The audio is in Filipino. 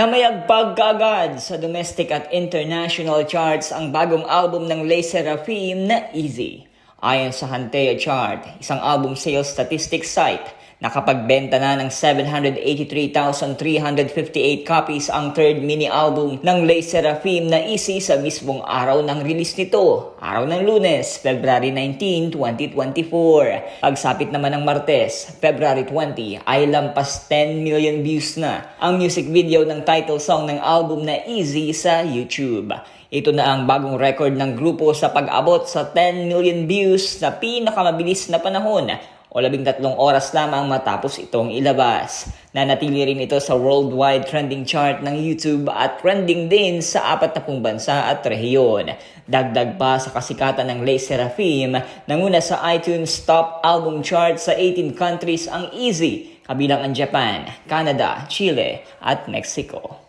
Namayagpag kaagad sa domestic at international charts ang bagong album ng Les Seraphim na Easy. Ayon sa Hantea Chart, isang album sales statistics site, nakapagbenta na ng 783,358 copies ang third mini album ng Les Seraphim na Easy sa mismong araw ng release nito, araw ng lunes, February 19, 2024. Pagsapit naman ng Martes, February 20, ay lampas 10 million views na ang music video ng title song ng album na Easy sa YouTube. Ito na ang bagong record ng grupo sa pag-abot sa 10 million views na pinakamabilis na panahon o labing tatlong oras lamang matapos itong ilabas. Nanatili rin ito sa worldwide trending chart ng YouTube at trending din sa apat na pung bansa at rehiyon. Dagdag pa sa kasikatan ng Les Seraphim, nanguna sa iTunes Top Album Chart sa 18 countries ang Easy, kabilang ang Japan, Canada, Chile at Mexico.